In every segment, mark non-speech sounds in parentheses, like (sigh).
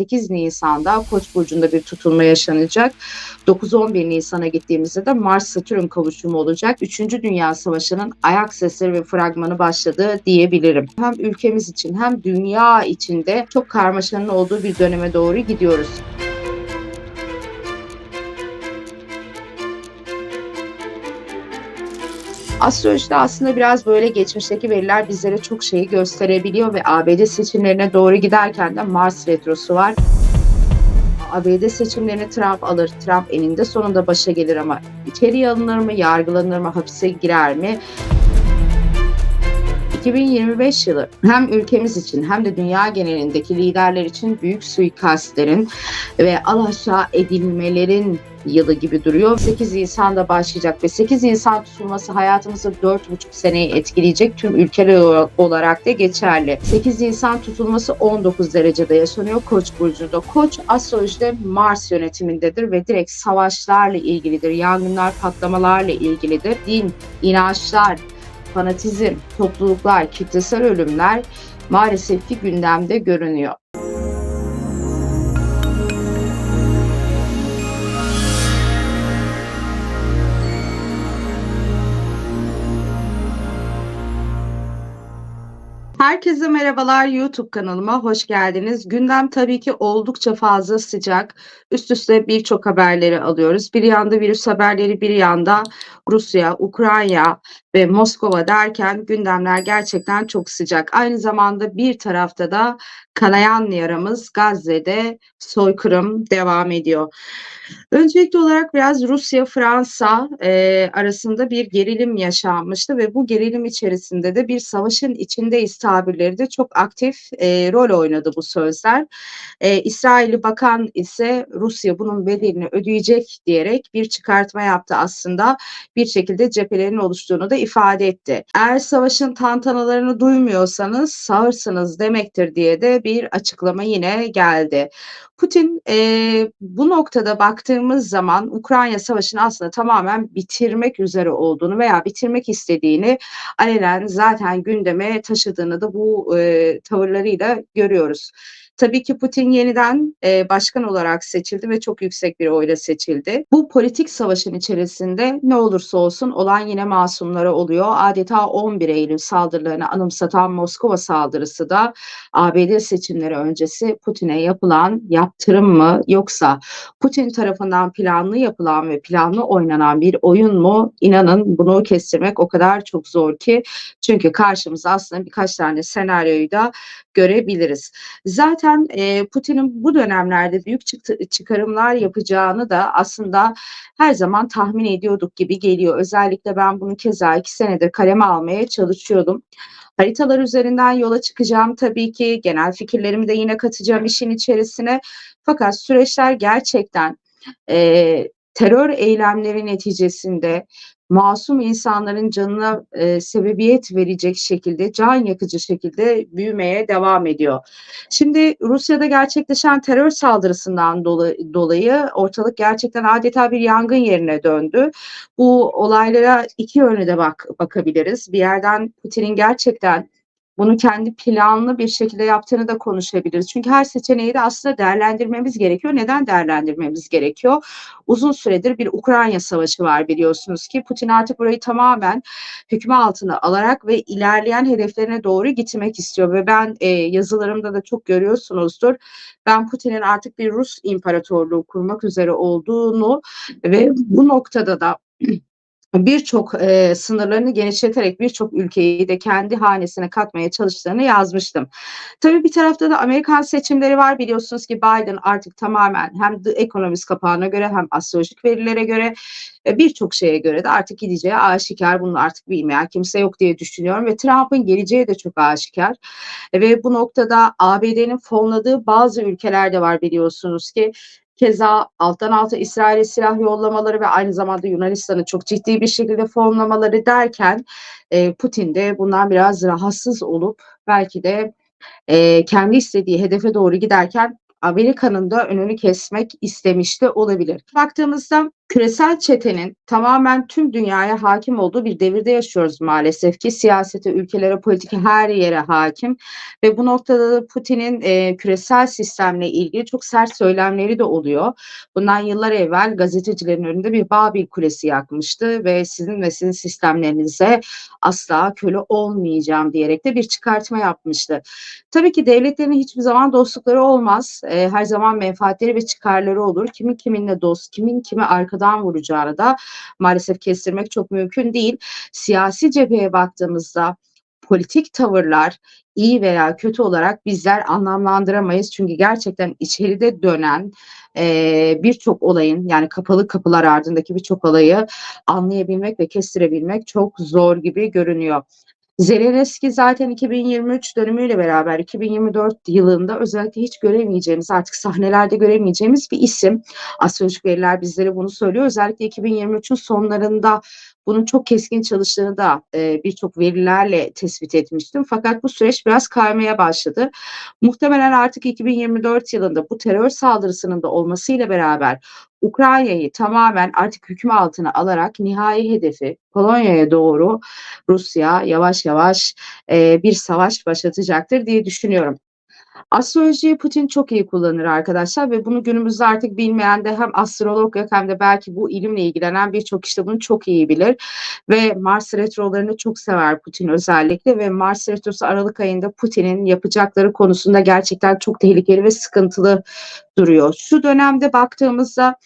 8 Nisan'da Koç burcunda bir tutulma yaşanacak. 9-11 Nisan'a gittiğimizde de Mars Satürn kavuşumu olacak. 3. Dünya Savaşı'nın ayak sesleri ve fragmanı başladı diyebilirim. Hem ülkemiz için hem dünya içinde çok karmaşanın olduğu bir döneme doğru gidiyoruz. Astrolojide aslında biraz böyle geçmişteki veriler bizlere çok şeyi gösterebiliyor ve ABD seçimlerine doğru giderken de Mars retrosu var. ABD seçimlerini Trump alır. Trump eninde sonunda başa gelir ama içeriye alınır mı, yargılanır mı, hapise girer mi? 2025 yılı hem ülkemiz için hem de dünya genelindeki liderler için büyük suikastlerin ve alaşağı edilmelerin yılı gibi duruyor. 8 Nisan'da başlayacak ve 8 Nisan tutulması hayatımızı 4,5 seneyi etkileyecek tüm ülkeler olarak da geçerli. 8 Nisan tutulması 19 derecede yaşanıyor Koç burcunda. Koç astrolojide Mars yönetimindedir ve direkt savaşlarla ilgilidir. Yangınlar, patlamalarla ilgilidir. Din, inançlar, fanatizm, topluluklar, kitlesel ölümler maalesef ki gündemde görünüyor. Herkese merhabalar YouTube kanalıma hoş geldiniz. Gündem tabii ki oldukça fazla sıcak. Üst üste birçok haberleri alıyoruz. Bir yanda virüs haberleri, bir yanda Rusya, Ukrayna ve Moskova derken gündemler gerçekten çok sıcak. Aynı zamanda bir tarafta da kanayan yaramız Gazze'de soykırım devam ediyor. Öncelikli olarak biraz Rusya-Fransa e, arasında bir gerilim yaşanmıştı ve bu gerilim içerisinde de bir savaşın içindeyiz tabirleri de çok aktif e, rol oynadı bu sözler. E, İsrail'i bakan ise Rusya bunun bedelini ödeyecek diyerek bir çıkartma yaptı aslında. Bir şekilde cephelerin oluştuğunu da ifade etti. Eğer savaşın tantanalarını duymuyorsanız sağırsınız demektir diye de bir açıklama yine geldi. Putin e, bu noktada baktığımız zaman Ukrayna Savaşı'nı aslında tamamen bitirmek üzere olduğunu veya bitirmek istediğini alenen zaten gündeme taşıdığını da bu e, tavırlarıyla görüyoruz. Tabii ki Putin yeniden e, başkan olarak seçildi ve çok yüksek bir oyla seçildi. Bu politik savaşın içerisinde ne olursa olsun olan yine masumlara oluyor. Adeta 11 Eylül saldırılarını anımsatan Moskova saldırısı da ABD seçimleri öncesi Putin'e yapılan yaptırım mı yoksa Putin tarafından planlı yapılan ve planlı oynanan bir oyun mu? İnanın bunu kestirmek o kadar çok zor ki. Çünkü karşımıza aslında birkaç tane senaryoyu da görebiliriz. Zaten e, Putin'in bu dönemlerde büyük çıkarımlar yapacağını da aslında her zaman tahmin ediyorduk gibi geliyor. Özellikle ben bunu keza iki senedir kaleme almaya çalışıyordum. Haritalar üzerinden yola çıkacağım tabii ki. Genel fikirlerimi de yine katacağım işin içerisine. Fakat süreçler gerçekten e, terör eylemleri neticesinde masum insanların canına e, sebebiyet verecek şekilde, can yakıcı şekilde büyümeye devam ediyor. Şimdi Rusya'da gerçekleşen terör saldırısından dolayı, dolayı ortalık gerçekten adeta bir yangın yerine döndü. Bu olaylara iki yönlü de bak bakabiliriz. Bir yerden Putin'in gerçekten bunu kendi planlı bir şekilde yaptığını da konuşabiliriz. Çünkü her seçeneği de aslında değerlendirmemiz gerekiyor. Neden değerlendirmemiz gerekiyor? Uzun süredir bir Ukrayna savaşı var biliyorsunuz ki Putin artık burayı tamamen hükmü altına alarak ve ilerleyen hedeflerine doğru gitmek istiyor ve ben e, yazılarımda da çok görüyorsunuzdur. Ben Putin'in artık bir Rus imparatorluğu kurmak üzere olduğunu ve bu noktada da (clears throat) birçok e, sınırlarını genişleterek birçok ülkeyi de kendi hanesine katmaya çalıştığını yazmıştım. Tabii bir tarafta da Amerikan seçimleri var. Biliyorsunuz ki Biden artık tamamen hem The Economist kapağına göre hem astrolojik verilere göre e, birçok şeye göre de artık gideceği aşikar. Bunu artık bilmeyen kimse yok diye düşünüyorum ve Trump'ın geleceği de çok aşikar. E, ve bu noktada ABD'nin fonladığı bazı ülkeler de var biliyorsunuz ki Keza alttan alta İsrail'e silah yollamaları ve aynı zamanda Yunanistan'ı çok ciddi bir şekilde fonlamaları derken e, Putin de bundan biraz rahatsız olup belki de e, kendi istediği hedefe doğru giderken Amerika'nın da önünü kesmek istemiş de olabilir. Baktığımızda Küresel çetenin tamamen tüm dünyaya hakim olduğu bir devirde yaşıyoruz maalesef ki. Siyasete, ülkelere, politika her yere hakim ve bu noktada da Putin'in eee, küresel sistemle ilgili çok sert söylemleri de oluyor. Bundan yıllar evvel gazetecilerin önünde bir Babil Kulesi yakmıştı ve sizin ve sizin sistemlerinize asla köle olmayacağım diyerek de bir çıkartma yapmıştı. Tabii ki devletlerin hiçbir zaman dostlukları olmaz. Eee, her zaman menfaatleri ve çıkarları olur. Kimin kiminle dost, kimin kime arkadan vuracağını da maalesef kestirmek çok mümkün değil. Siyasi cepheye baktığımızda politik tavırlar iyi veya kötü olarak bizler anlamlandıramayız. Çünkü gerçekten içeride dönen eee, birçok olayın yani kapalı kapılar ardındaki birçok olayı anlayabilmek ve kestirebilmek çok zor gibi görünüyor. Zelenski zaten 2023 dönümüyle beraber 2024 yılında özellikle hiç göremeyeceğimiz artık sahnelerde göremeyeceğimiz bir isim. Astrolojik veriler bizlere bunu söylüyor. Özellikle 2023'ün sonlarında bunun çok keskin çalıştığını da e, birçok verilerle tespit etmiştim. Fakat bu süreç biraz kaymaya başladı. Muhtemelen artık 2024 yılında bu terör saldırısının da olmasıyla beraber Ukrayna'yı tamamen artık hüküm altına alarak nihai hedefi Polonya'ya doğru Rusya yavaş yavaş e, bir savaş başlatacaktır diye düşünüyorum. Astrolojiyi Putin çok iyi kullanır arkadaşlar ve bunu günümüzde artık bilmeyen de hem astrolog hem de belki bu ilimle ilgilenen birçok kişi de bunu çok iyi bilir. Ve Mars retrolarını çok sever Putin özellikle ve Mars retrosu Aralık ayında Putin'in yapacakları konusunda gerçekten çok tehlikeli ve sıkıntılı duruyor. Şu dönemde baktığımızda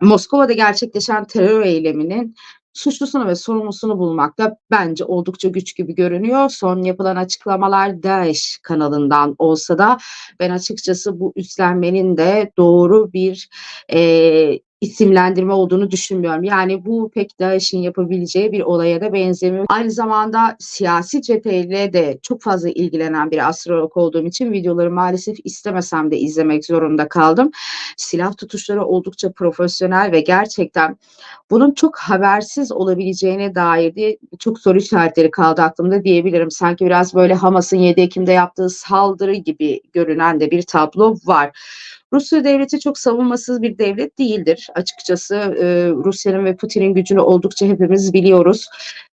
Moskova'da gerçekleşen terör eyleminin suçlusunu ve sorumlusunu bulmakta bence oldukça güç gibi görünüyor. Son yapılan açıklamalar DAEŞ kanalından olsa da ben açıkçası bu üstlenmenin de doğru bir e, isimlendirme olduğunu düşünmüyorum. Yani bu pek DAEŞ'in yapabileceği bir olaya da benzemiyor. Aynı zamanda siyasi cepheyle de çok fazla ilgilenen bir astrolog olduğum için videoları maalesef istemesem de izlemek zorunda kaldım. Silah tutuşları oldukça profesyonel ve gerçekten bunun çok habersiz olabileceğine dair de çok soru işaretleri kaldı aklımda diyebilirim. Sanki biraz böyle Hamas'ın 7 Ekim'de yaptığı saldırı gibi görünen de bir tablo var. Rusya devleti çok savunmasız bir devlet değildir. Açıkçası e, Rusya'nın ve Putin'in gücünü oldukça hepimiz biliyoruz.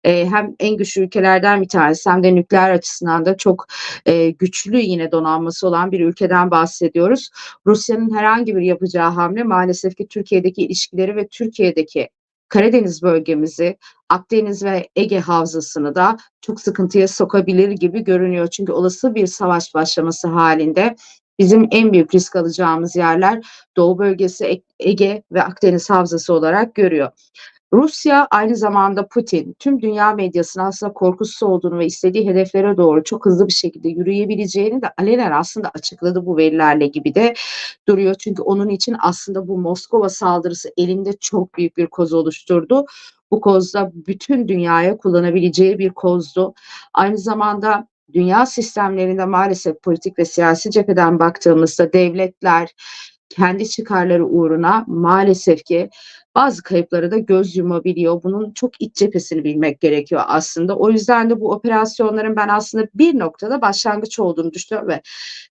E, hem en güçlü ülkelerden bir tanesi hem de nükleer açısından da çok e, güçlü yine donanması olan bir ülkeden bahsediyoruz. Rusya'nın herhangi bir yapacağı hamle maalesef ki Türkiye'deki ilişkileri ve Türkiye'deki Karadeniz bölgemizi, Akdeniz ve Ege havzasını da çok sıkıntıya sokabilir gibi görünüyor. Çünkü olası bir savaş başlaması halinde bizim en büyük risk alacağımız yerler Doğu bölgesi, Ege ve Akdeniz havzası olarak görüyor. Rusya aynı zamanda Putin tüm dünya medyasının aslında korkusu olduğunu ve istediği hedeflere doğru çok hızlı bir şekilde yürüyebileceğini de alenen aslında açıkladı bu verilerle gibi de duruyor. Çünkü onun için aslında bu Moskova saldırısı elinde çok büyük bir koz oluşturdu. Bu kozda bütün dünyaya kullanabileceği bir kozdu. Aynı zamanda dünya sistemlerinde maalesef politik ve siyasi cepheden baktığımızda devletler kendi çıkarları uğruna maalesef ki bazı kayıpları da göz yumabiliyor. Bunun çok iç cephesini bilmek gerekiyor aslında. O yüzden de bu operasyonların ben aslında bir noktada başlangıç olduğunu düşünüyorum ve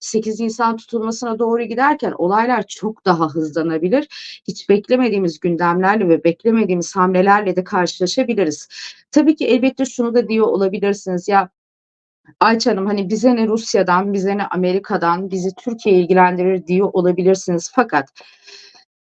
8 Nisan tutulmasına doğru giderken olaylar çok daha hızlanabilir. Hiç beklemediğimiz gündemlerle ve beklemediğimiz hamlelerle de karşılaşabiliriz. Tabii ki elbette şunu da diyor olabilirsiniz ya Ayça Hanım hani bize ne Rusya'dan, bize ne Amerika'dan, bizi Türkiye ilgilendirir diyor olabilirsiniz. Fakat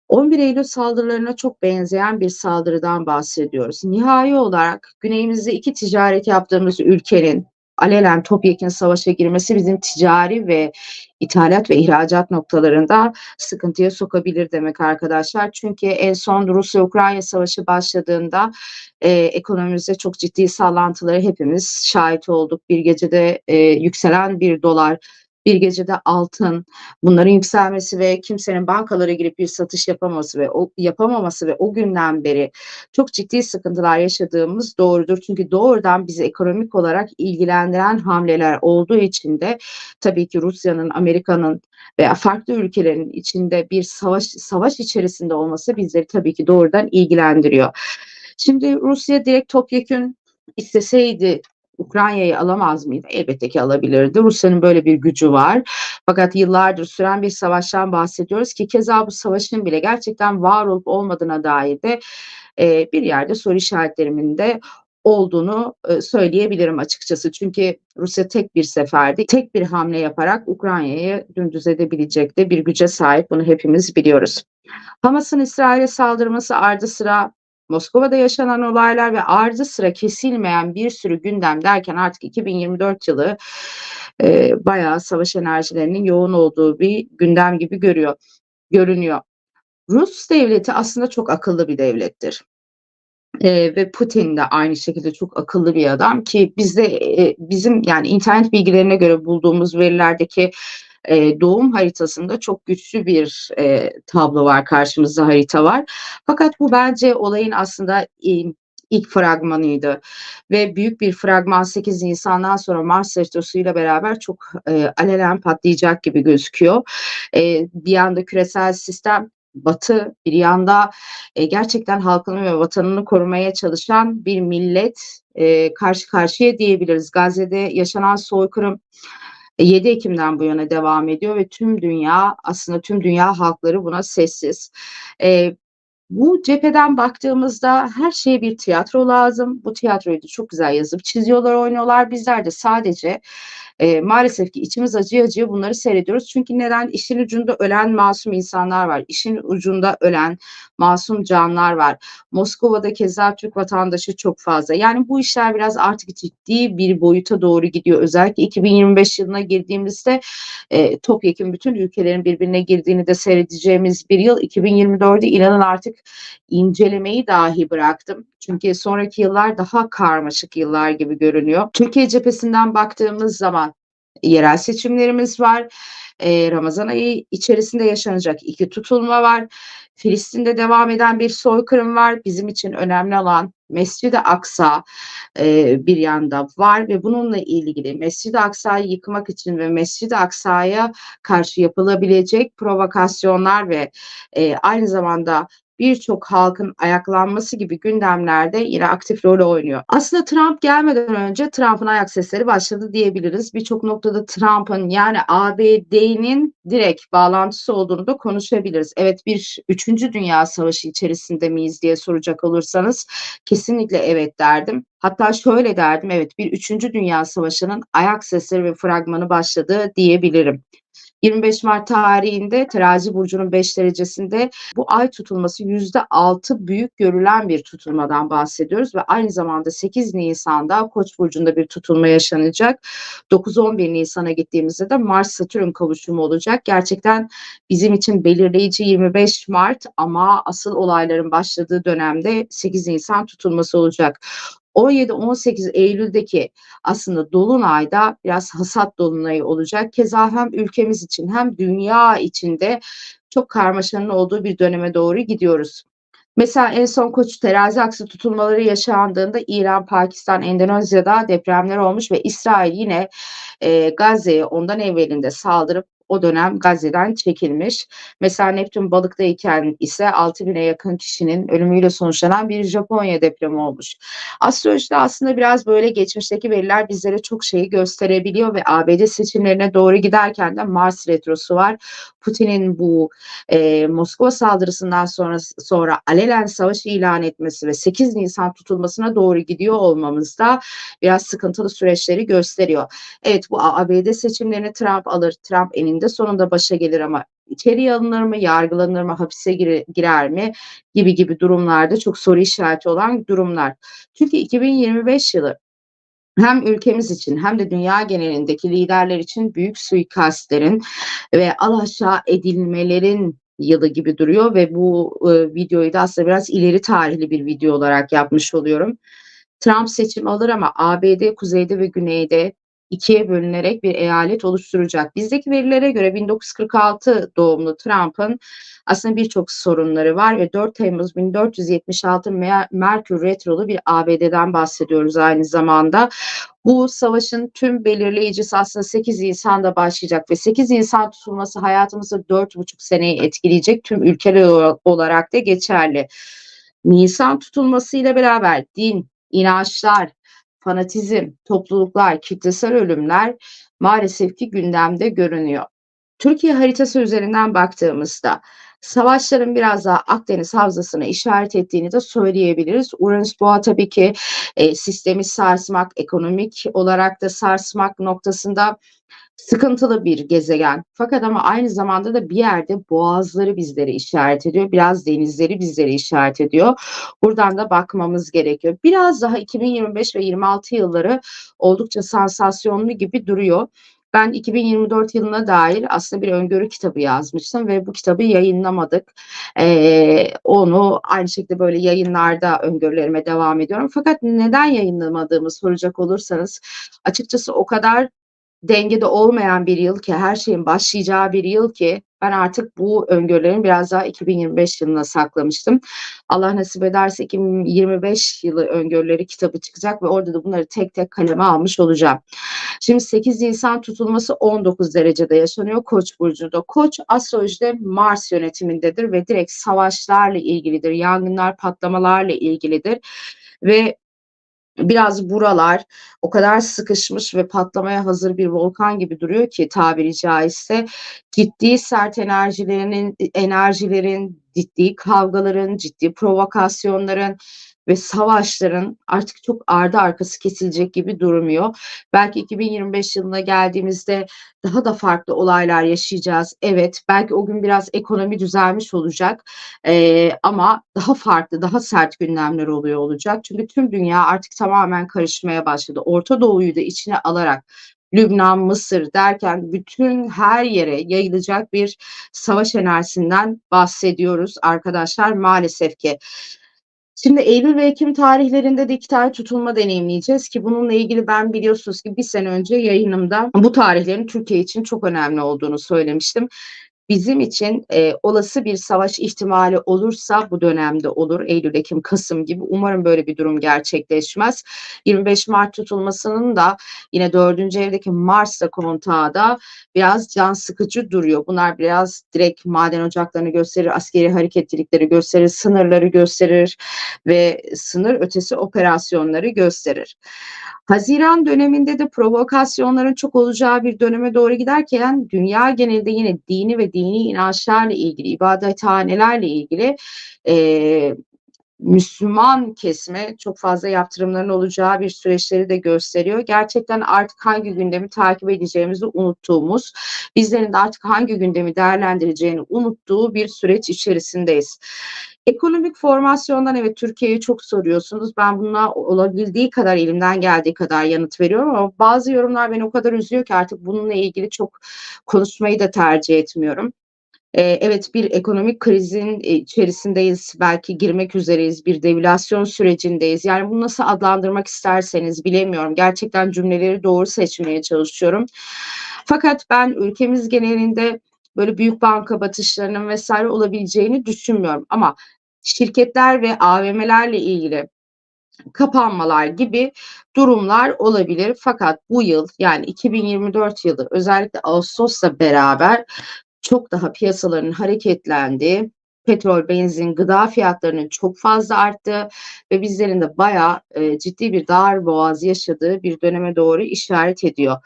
11 Eylül saldırılarına çok benzeyen bir saldırıdan bahsediyoruz. Nihai olarak güneyimizde iki ticaret yaptığımız ülkenin alelen topyekun savaşa girmesi bizim ticari ve ithalat ve ihracat noktalarında sıkıntıya sokabilir demek arkadaşlar. Çünkü en son Rusya-Ukrayna savaşı başladığında e, ekonomimizde çok ciddi sallantıları hepimiz şahit olduk. Bir gecede e, yükselen bir dolar, bir gecede altın, bunların yükselmesi ve kimsenin bankalara girip bir satış yapamaması ve o yapamaması ve o günden beri çok ciddi sıkıntılar yaşadığımız doğrudur. Çünkü doğrudan bizi ekonomik olarak ilgilendiren hamleler olduğu için de tabii ki Rusya'nın, Amerika'nın veya farklı ülkelerin içinde bir savaş savaş içerisinde olması bizleri tabii ki doğrudan ilgilendiriyor. Şimdi Rusya direkt topyekün isteseydi Ukrayna'yı alamaz mıydı? Elbette ki alabilirdi. Rusya'nın böyle bir gücü var. Fakat yıllardır süren bir savaştan bahsediyoruz ki keza bu savaşın bile gerçekten var olup olmadığına dair de e, bir yerde soru işaretlerimin de olduğunu e, söyleyebilirim açıkçası. Çünkü Rusya tek bir seferde tek bir hamle yaparak Ukrayna'yı dümdüz edebilecek de bir güce sahip. Bunu hepimiz biliyoruz. Hamas'ın İsrail'e saldırması ardı sıra Moskova'da yaşanan olaylar ve ardı sıra kesilmeyen bir sürü gündem derken artık 2024 yılı e, bayağı savaş enerjilerinin yoğun olduğu bir gündem gibi görüyor, görünüyor. Rus devleti aslında çok akıllı bir devlettir. Ee, ve Putin de aynı şekilde çok akıllı bir adam ki bizde e, bizim yani internet bilgilerine göre bulduğumuz verilerdeki e, doğum haritasında çok güçlü bir e, tablo var karşımızda harita var. Fakat bu bence olayın aslında e, ilk fragmanıydı ve büyük bir fragman 8 Nisan'dan sonra Mars retrosuyla beraber çok e, alelen patlayacak gibi gözüküyor. E, bir yanda küresel sistem Batı bir yanda e, gerçekten halkını ve vatanını korumaya çalışan bir millet e, karşı karşıya diyebiliriz. Gazze'de yaşanan soykırım 7 Ekim'den bu yana devam ediyor ve tüm dünya aslında tüm dünya halkları buna sessiz. E, bu cepheden baktığımızda her şeye bir tiyatro lazım. Bu tiyatroyu da çok güzel yazıp çiziyorlar, oynuyorlar. Bizler de sadece e, maalesef ki içimiz acıyor acıyor bunları seyrediyoruz. Çünkü neden? İşin ucunda ölen masum insanlar var. İşin ucunda ölen masum canlar var. Moskova'da keza Türk vatandaşı çok fazla. Yani bu işler biraz artık ciddi bir boyuta doğru gidiyor. Özellikle 2025 yılına girdiğimizde e, topyekun bütün ülkelerin birbirine girdiğini de seyredeceğimiz bir yıl. 2024'ü inanın artık incelemeyi dahi bıraktım. Çünkü sonraki yıllar daha karmaşık yıllar gibi görünüyor. Türkiye cephesinden baktığımız zaman yerel seçimlerimiz var. Ee, Ramazan ayı içerisinde yaşanacak iki tutulma var. Filistin'de devam eden bir soykırım var. Bizim için önemli olan Mescid-i Aksa e, bir yanda var ve bununla ilgili Mescid-i Aksa'yı yıkmak için ve Mescid-i Aksa'ya karşı yapılabilecek provokasyonlar ve e, aynı zamanda birçok halkın ayaklanması gibi gündemlerde yine aktif rol oynuyor. Aslında Trump gelmeden önce Trump'ın ayak sesleri başladı diyebiliriz. Birçok noktada Trump'ın yani ABD'nin direkt bağlantısı olduğunu da konuşabiliriz. Evet bir üçüncü dünya savaşı içerisinde miyiz diye soracak olursanız kesinlikle evet derdim. Hatta şöyle derdim evet bir üçüncü dünya savaşının ayak sesleri ve fragmanı başladı diyebilirim. 25 Mart tarihinde terazi burcunun 5 derecesinde bu ay tutulması %6 büyük görülen bir tutulmadan bahsediyoruz ve aynı zamanda 8 Nisan'da Koç burcunda bir tutulma yaşanacak. 9-11 Nisan'a gittiğimizde de Mars Satürn kavuşumu olacak. Gerçekten bizim için belirleyici 25 Mart ama asıl olayların başladığı dönemde 8 Nisan tutulması olacak. 17-18 Eylül'deki aslında dolunayda biraz hasat dolunayı olacak. Keza hem ülkemiz için hem dünya içinde çok karmaşanın olduğu bir döneme doğru gidiyoruz. Mesela en son koç terazi aksı tutulmaları yaşandığında İran, Pakistan, Endonezya'da depremler olmuş ve İsrail yine e, Gazze'ye ondan evvelinde saldırıp o dönem Gazze'den çekilmiş. Mesela Neptün balıktayken ise 6000'e yakın kişinin ölümüyle sonuçlanan bir Japonya depremi olmuş. Astrolojide aslında biraz böyle geçmişteki veriler bizlere çok şeyi gösterebiliyor ve ABD seçimlerine doğru giderken de Mars retrosu var. Putin'in bu e, Moskova saldırısından sonra sonra alelen savaş ilan etmesi ve 8 Nisan tutulmasına doğru gidiyor olmamız da biraz sıkıntılı süreçleri gösteriyor. Evet bu ABD seçimlerini Trump alır. Trump eninde sonunda başa gelir ama içeriye alınır mı, yargılanır mı, hapise gir, girer mi gibi gibi durumlarda çok soru işareti olan durumlar. Çünkü 2025 yılı hem ülkemiz için hem de dünya genelindeki liderler için büyük suikastlerin ve alaşağı edilmelerin yılı gibi duruyor ve bu e, videoyu da aslında biraz ileri tarihli bir video olarak yapmış oluyorum. Trump seçim alır ama ABD kuzeyde ve güneyde ikiye bölünerek bir eyalet oluşturacak. Bizdeki verilere göre 1946 doğumlu Trump'ın aslında birçok sorunları var ve 4 Temmuz 1476 Mer Merkür Retrolu bir ABD'den bahsediyoruz aynı zamanda. Bu savaşın tüm belirleyicisi aslında 8 Nisan'da başlayacak ve 8 Nisan tutulması hayatımızı 4,5 seneyi etkileyecek tüm ülkeler olarak da geçerli. Nisan tutulması ile beraber din, inançlar, fanatizm, topluluklar, kitlesel ölümler maalesef ki gündemde görünüyor. Türkiye haritası üzerinden baktığımızda savaşların biraz daha Akdeniz Havzası'na işaret ettiğini de söyleyebiliriz. Uranüs Boğa tabii ki e, sistemi sarsmak, ekonomik olarak da sarsmak noktasında sıkıntılı bir gezegen. Fakat ama aynı zamanda da bir yerde boğazları bizlere işaret ediyor. Biraz denizleri bizlere işaret ediyor. Buradan da bakmamız gerekiyor. Biraz daha 2025 ve 26 yılları oldukça sansasyonlu gibi duruyor. Ben 2024 yılına dair aslında bir öngörü kitabı yazmıştım ve bu kitabı yayınlamadık. Ee, onu aynı şekilde böyle yayınlarda öngörülerime devam ediyorum. Fakat neden yayınlamadığımı soracak olursanız açıkçası o kadar dengede olmayan bir yıl ki her şeyin başlayacağı bir yıl ki ben artık bu öngörülerimi biraz daha 2025 yılına saklamıştım. Allah nasip ederse 2025 yılı öngörüleri kitabı çıkacak ve orada da bunları tek tek kaleme almış olacağım. Şimdi 8 Nisan tutulması 19 derecede yaşanıyor Koç burcunda. Koç astrolojide Mars yönetimindedir ve direkt savaşlarla ilgilidir, yangınlar, patlamalarla ilgilidir ve biraz buralar o kadar sıkışmış ve patlamaya hazır bir volkan gibi duruyor ki tabiri caizse ciddi sert enerjilerinin enerjilerin ciddi kavgaların, ciddi provokasyonların ve savaşların artık çok ardı arkası kesilecek gibi durmuyor. Belki 2025 yılına geldiğimizde daha da farklı olaylar yaşayacağız. Evet, belki o gün biraz ekonomi düzelmiş olacak ee, ama daha farklı, daha sert gündemler oluyor olacak. Çünkü tüm dünya artık tamamen karışmaya başladı. Orta Doğu'yu da içine alarak Lübnan, Mısır derken bütün her yere yayılacak bir savaş enerjisinden bahsediyoruz arkadaşlar maalesef ki. Şimdi Eylül ve Ekim tarihlerinde de iki tane tutulma deneyimleyeceğiz ki bununla ilgili ben biliyorsunuz ki bir sene önce yayınımda bu tarihlerin Türkiye için çok önemli olduğunu söylemiştim bizim için e, olası bir savaş ihtimali olursa bu dönemde olur. Eylül, Ekim, Kasım gibi. Umarım böyle bir durum gerçekleşmez. 25 Mart tutulmasının da yine dördüncü evdeki Mars'la kontağı da biraz can sıkıcı duruyor. Bunlar biraz direkt maden ocaklarını gösterir, askeri hareketlilikleri gösterir, sınırları gösterir ve sınır ötesi operasyonları gösterir. Haziran döneminde de provokasyonların çok olacağı bir döneme doğru giderken dünya genelinde yine dini ve dini inançlarla ilgili, ibadethanelerle ilgili e, Müslüman kesme çok fazla yaptırımların olacağı bir süreçleri de gösteriyor. Gerçekten artık hangi gündemi takip edeceğimizi unuttuğumuz, bizlerin de artık hangi gündemi değerlendireceğini unuttuğu bir süreç içerisindeyiz. Ekonomik formasyondan evet Türkiye'yi çok soruyorsunuz. Ben buna olabildiği kadar elimden geldiği kadar yanıt veriyorum ama bazı yorumlar beni o kadar üzüyor ki artık bununla ilgili çok konuşmayı da tercih etmiyorum. Ee, evet bir ekonomik krizin içerisindeyiz. Belki girmek üzereyiz. Bir devalüasyon sürecindeyiz. Yani bunu nasıl adlandırmak isterseniz bilemiyorum. Gerçekten cümleleri doğru seçmeye çalışıyorum. Fakat ben ülkemiz genelinde böyle büyük banka batışlarının vesaire olabileceğini düşünmüyorum. Ama şirketler ve AVM'lerle ilgili kapanmalar gibi durumlar olabilir. Fakat bu yıl yani 2024 yılı özellikle Ağustos'la beraber çok daha piyasaların hareketlendiği, petrol, benzin, gıda fiyatlarının çok fazla arttığı ve bizlerin de bayağı e, ciddi bir dar boğaz yaşadığı bir döneme doğru işaret ediyor.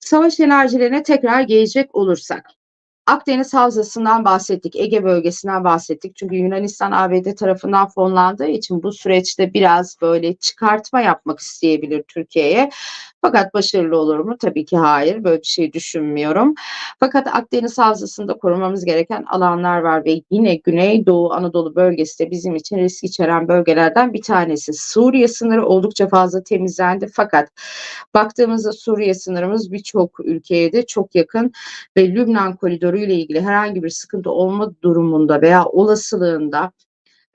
Savaş enerjilerine tekrar gelecek olursak. Akdeniz Havzası'ndan bahsettik, Ege bölgesinden bahsettik. Çünkü Yunanistan ABD tarafından fonlandığı için bu süreçte biraz böyle çıkartma yapmak isteyebilir Türkiye'ye. Fakat başarılı olur mu? Tabii ki hayır. Böyle bir şey düşünmüyorum. Fakat Akdeniz Havzası'nda korumamız gereken alanlar var ve yine Güneydoğu Anadolu bölgesi de bizim için risk içeren bölgelerden bir tanesi. Suriye sınırı oldukça fazla temizlendi fakat baktığımızda Suriye sınırımız birçok ülkeye de çok yakın ve Lübnan koridoru ile ilgili herhangi bir sıkıntı olma durumunda veya olasılığında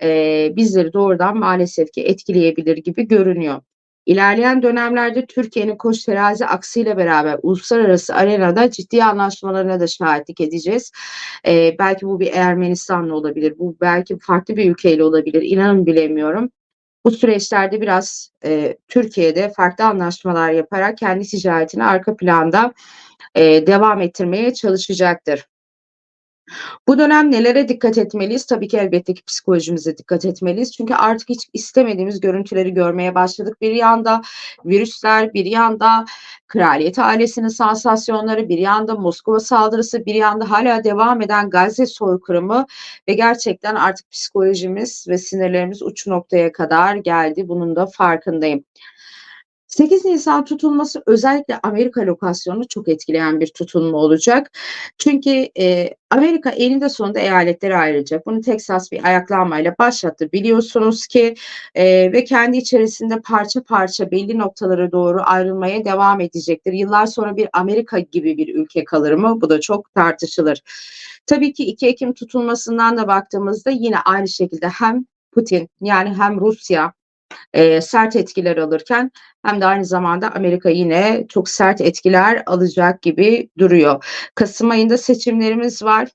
e, bizleri doğrudan maalesef ki etkileyebilir gibi görünüyor. İlerleyen dönemlerde Türkiye'nin koç terazi aksıyla beraber uluslararası arenada ciddi anlaşmalarına da şahitlik edeceğiz. Ee, belki bu bir Ermenistan'la olabilir, bu belki farklı bir ülkeyle olabilir, inanın bilemiyorum. Bu süreçlerde biraz e, Türkiye'de farklı anlaşmalar yaparak kendi ticaretini arka planda e, devam ettirmeye çalışacaktır. Bu dönem nelere dikkat etmeliyiz? Tabii ki elbette ki psikolojimize dikkat etmeliyiz. Çünkü artık hiç istemediğimiz görüntüleri görmeye başladık. Bir yanda virüsler, bir yanda kraliyet ailesinin sansasyonları, bir yanda Moskova saldırısı, bir yanda hala devam eden Gazze soykırımı ve gerçekten artık psikolojimiz ve sinirlerimiz uç noktaya kadar geldi. Bunun da farkındayım. 8 Nisan tutulması özellikle Amerika lokasyonunu çok etkileyen bir tutulma olacak. Çünkü, eee, Amerika eninde sonunda eyaletlere ayrılacak. Bunu Teksas bir ayaklanmayla başlattı biliyorsunuz ki, eee, ve kendi içerisinde parça parça belli noktalara doğru ayrılmaya devam edecektir. Yıllar sonra bir Amerika gibi bir ülke kalır mı? Bu da çok tartışılır. Tabii ki 2 Ekim tutulmasından da baktığımızda yine aynı şekilde hem Putin yani hem Rusya, eee, sert etkiler alırken hem de aynı zamanda Amerika yine çok sert etkiler alacak gibi duruyor. Kasım ayında seçimlerimiz var.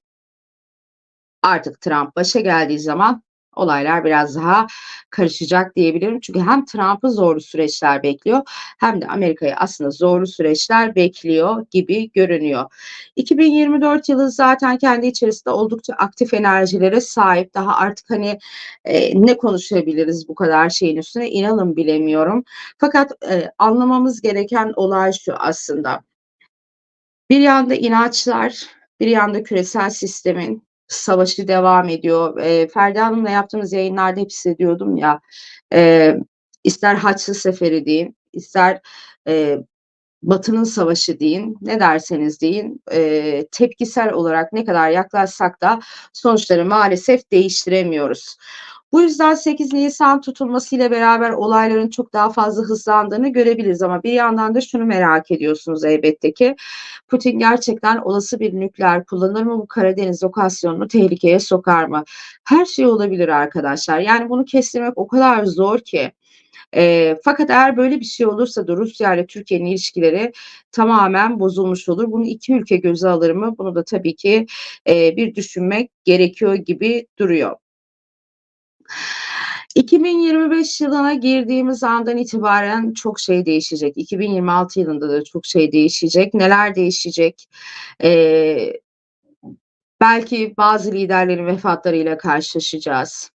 Artık Trump başa geldiği zaman olaylar biraz daha karışacak diyebilirim. Çünkü hem Trump'ı zorlu süreçler bekliyor hem de Amerika'yı aslında zorlu süreçler bekliyor gibi görünüyor. 2024 yılı zaten kendi içerisinde oldukça aktif enerjilere sahip. Daha artık hani, eee, ne konuşabiliriz bu kadar şeyin üstüne inanın bilemiyorum. Fakat, eee, anlamamız gereken olay şu aslında. Bir yanda inançlar, bir yanda küresel sistemin savaşı devam ediyor. Eee, Ferda Hanım'la yaptığımız yayınlarda hep hissediyordum ya, eee, ister Haçlı Seferi deyin, ister, eee, Batı'nın savaşı deyin, ne derseniz deyin, eee, tepkisel olarak ne kadar yaklaşsak da sonuçları maalesef değiştiremiyoruz. Bu yüzden 8 Nisan tutulmasıyla beraber olayların çok daha fazla hızlandığını görebiliriz ama bir yandan da şunu merak ediyorsunuz elbette ki, Putin gerçekten olası bir nükleer kullanır mı? Bu Karadeniz lokasyonunu tehlikeye sokar mı? Her şey olabilir arkadaşlar. Yani bunu kestirmek o kadar zor ki. Eee, fakat eğer böyle bir şey olursa da Rusya ile Türkiye'nin ilişkileri tamamen bozulmuş olur. Bunu 2 ülke göze alır mı? Bunu da tabii ki, eee, bir düşünmek gerekiyor gibi duruyor. 2025 yılına girdiğimiz andan itibaren çok şey değişecek. 2026 yılında da çok şey değişecek. Neler değişecek? Eee, belki bazı liderlerin vefatlarıyla karşılaşacağız.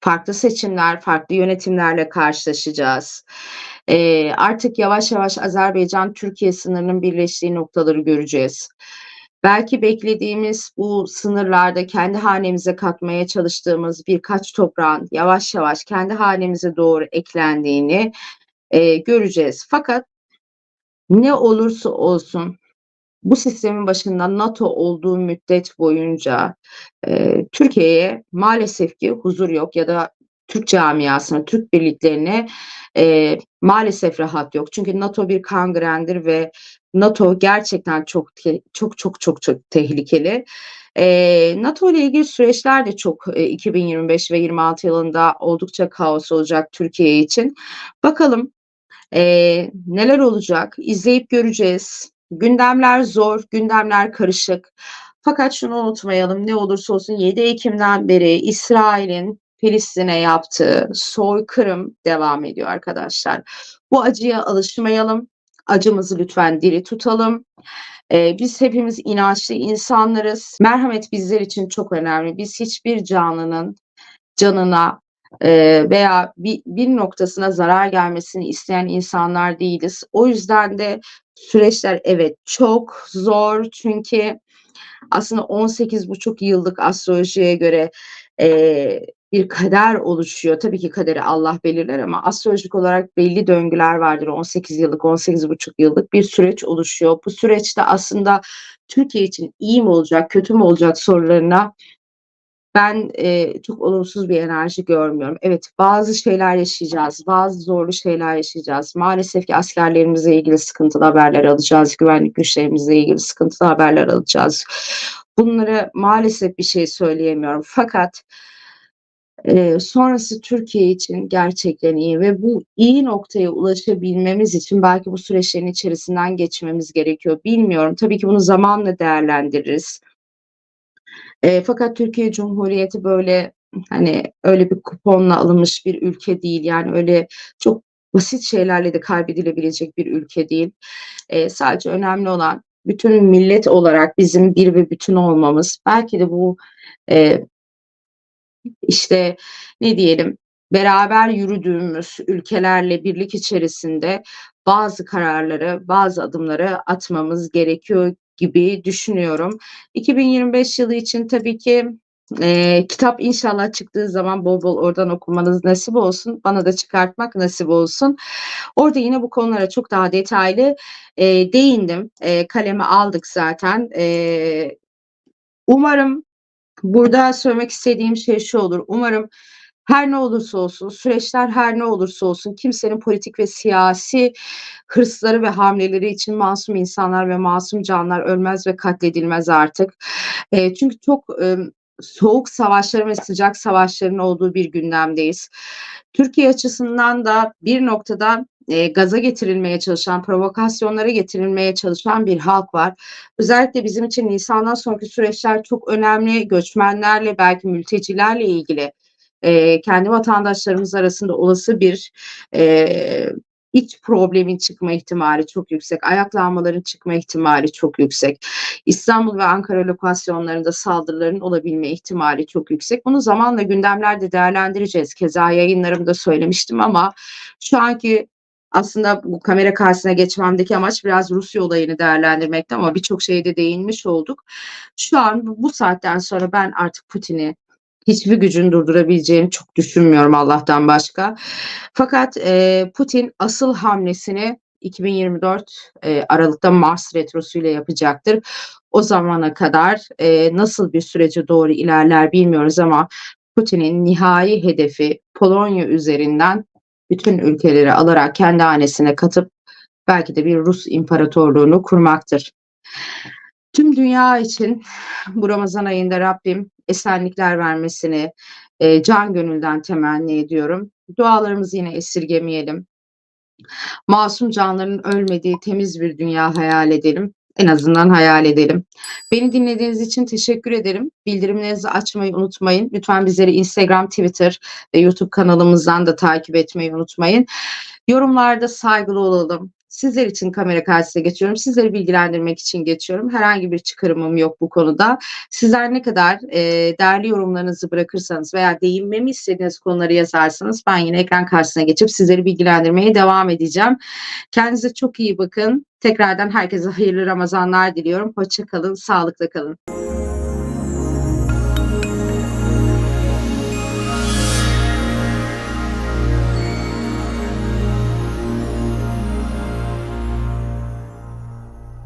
Farklı seçimler, farklı yönetimlerle karşılaşacağız. Eee, artık yavaş yavaş Azerbaycan-Türkiye sınırının birleştiği noktaları göreceğiz. Belki beklediğimiz bu sınırlarda kendi hanemize katmaya çalıştığımız birkaç toprağın yavaş yavaş kendi hanemize doğru eklendiğini, eee, göreceğiz. Fakat ne olursa olsun bu sistemin başında NATO olduğu müddet boyunca, eee, Türkiye'ye maalesef ki huzur yok ya da Türk camiasına, Türk birliklerine, eee, maalesef rahat yok. Çünkü NATO bir kangrendir ve NATO gerçekten çok çok, çok, çok, çok tehlikeli. Eee, NATO ile ilgili süreçler de çok, eee, 2025 ve 26 yılında oldukça kaos olacak Türkiye için. Bakalım, eee, neler olacak? İzleyip göreceğiz. Gündemler zor, gündemler karışık. Fakat şunu unutmayalım, ne olursa olsun 7 Ekim'den beri İsrail'in Filistin'e yaptığı soykırım devam ediyor arkadaşlar. Bu acıya alışmayalım. Acımızı lütfen diri tutalım. Eee, biz hepimiz inançlı insanlarız. Merhamet bizler için çok önemli. Biz hiçbir canlının canına, eee, veya bir bir noktasına zarar gelmesini isteyen insanlar değiliz. O yüzden de süreçler evet çok zor çünkü aslında 18,5 yıllık astrolojiye göre, eee, bir kader oluşuyor. Tabii ki kaderi Allah belirler ama astrolojik olarak belli döngüler vardır. 18 yıllık, 18,5 yıllık bir süreç oluşuyor. Bu süreçte aslında Türkiye için iyi mi olacak, kötü mü olacak sorularına ben, eee, çok olumsuz bir enerji görmüyorum. Evet, bazı şeyler yaşayacağız, bazı zorlu şeyler yaşayacağız. Maalesef ki askerlerimizle ilgili sıkıntılı haberler alacağız, güvenlik güçlerimizle ilgili sıkıntılı haberler alacağız. Bunlara maalesef bir şey söyleyemiyorum fakat eee, sonrası Türkiye için gerçekten iyi ve bu iyi noktaya ulaşabilmemiz için belki bu süreçlerin içerisinden geçmemiz gerekiyor. Bilmiyorum, tabii ki bunu zamanla değerlendiririz. Eee, fakat Türkiye Cumhuriyeti böyle, hani, öyle bir kuponla alınmış bir ülke değil. Yani öyle çok basit şeylerle de kaybedilebilecek bir ülke değil. Eee, sadece önemli olan bütün millet olarak bizim bir ve bütün olmamız belki de bu e, işte ne diyelim beraber yürüdüğümüz ülkelerle birlik içerisinde bazı kararları, bazı adımları atmamız gerekiyor gibi düşünüyorum. 2025 yılı için tabii ki e, kitap inşallah çıktığı zaman bol bol oradan okumanız nasip olsun. Bana da çıkartmak nasip olsun. Orada yine bu konulara çok daha detaylı e, değindim. E, kaleme aldık zaten. E, umarım burada söylemek istediğim şey şu olur. Umarım her ne olursa olsun, süreçler her ne olursa olsun kimsenin politik ve siyasi hırsları ve hamleleri için masum insanlar ve masum canlar ölmez ve katledilmez artık. E, çünkü çok e, soğuk savaşların ve sıcak savaşların olduğu bir gündemdeyiz. Türkiye açısından da bir noktada e, gaza getirilmeye çalışan, provokasyonlara getirilmeye çalışan bir halk var. Özellikle bizim için Nisan'dan sonraki süreçler çok önemli. Göçmenlerle, belki mültecilerle ilgili e, kendi vatandaşlarımız arasında olası bir e, iç problemin çıkma ihtimali çok yüksek. Ayaklanmaların çıkma ihtimali çok yüksek. İstanbul ve Ankara lokasyonlarında saldırıların olabilme ihtimali çok yüksek. Bunu zamanla gündemlerde değerlendireceğiz. Keza yayınlarımda söylemiştim ama şu anki aslında bu kamera karşısına geçmemdeki amaç biraz Rusya olayını değerlendirmekti ama birçok şeyde değinmiş olduk. Şu an bu saatten sonra ben artık Putin'i hiçbir gücün durdurabileceğini çok düşünmüyorum Allah'tan başka. Fakat e, Putin asıl hamlesini 2024 e, Aralık'ta Mars retrosuyla yapacaktır. O zamana kadar e, nasıl bir sürece doğru ilerler bilmiyoruz ama Putin'in nihai hedefi Polonya üzerinden bütün ülkeleri alarak kendi hanesine katıp belki de bir Rus imparatorluğunu kurmaktır. Tüm dünya için bu Ramazan ayında Rabbim esenlikler vermesini e, can gönülden temenni ediyorum. Dualarımızı yine esirgemeyelim. Masum canların ölmediği temiz bir dünya hayal edelim. En azından hayal edelim. Beni dinlediğiniz için teşekkür ederim. Bildirimlerinizi açmayı unutmayın. Lütfen bizleri Instagram, Twitter ve YouTube kanalımızdan da takip etmeyi unutmayın. Yorumlarda saygılı olalım. Sizler için kamera karşısına geçiyorum. Sizleri bilgilendirmek için geçiyorum. Herhangi bir çıkarımım yok bu konuda. Sizler ne kadar e, değerli yorumlarınızı bırakırsanız veya değinmemi istediğiniz konuları yazarsanız ben yine ekran karşısına geçip sizleri bilgilendirmeye devam edeceğim. Kendinize çok iyi bakın. Tekrardan herkese hayırlı Ramazanlar diliyorum. Hoşçakalın, sağlıkla kalın.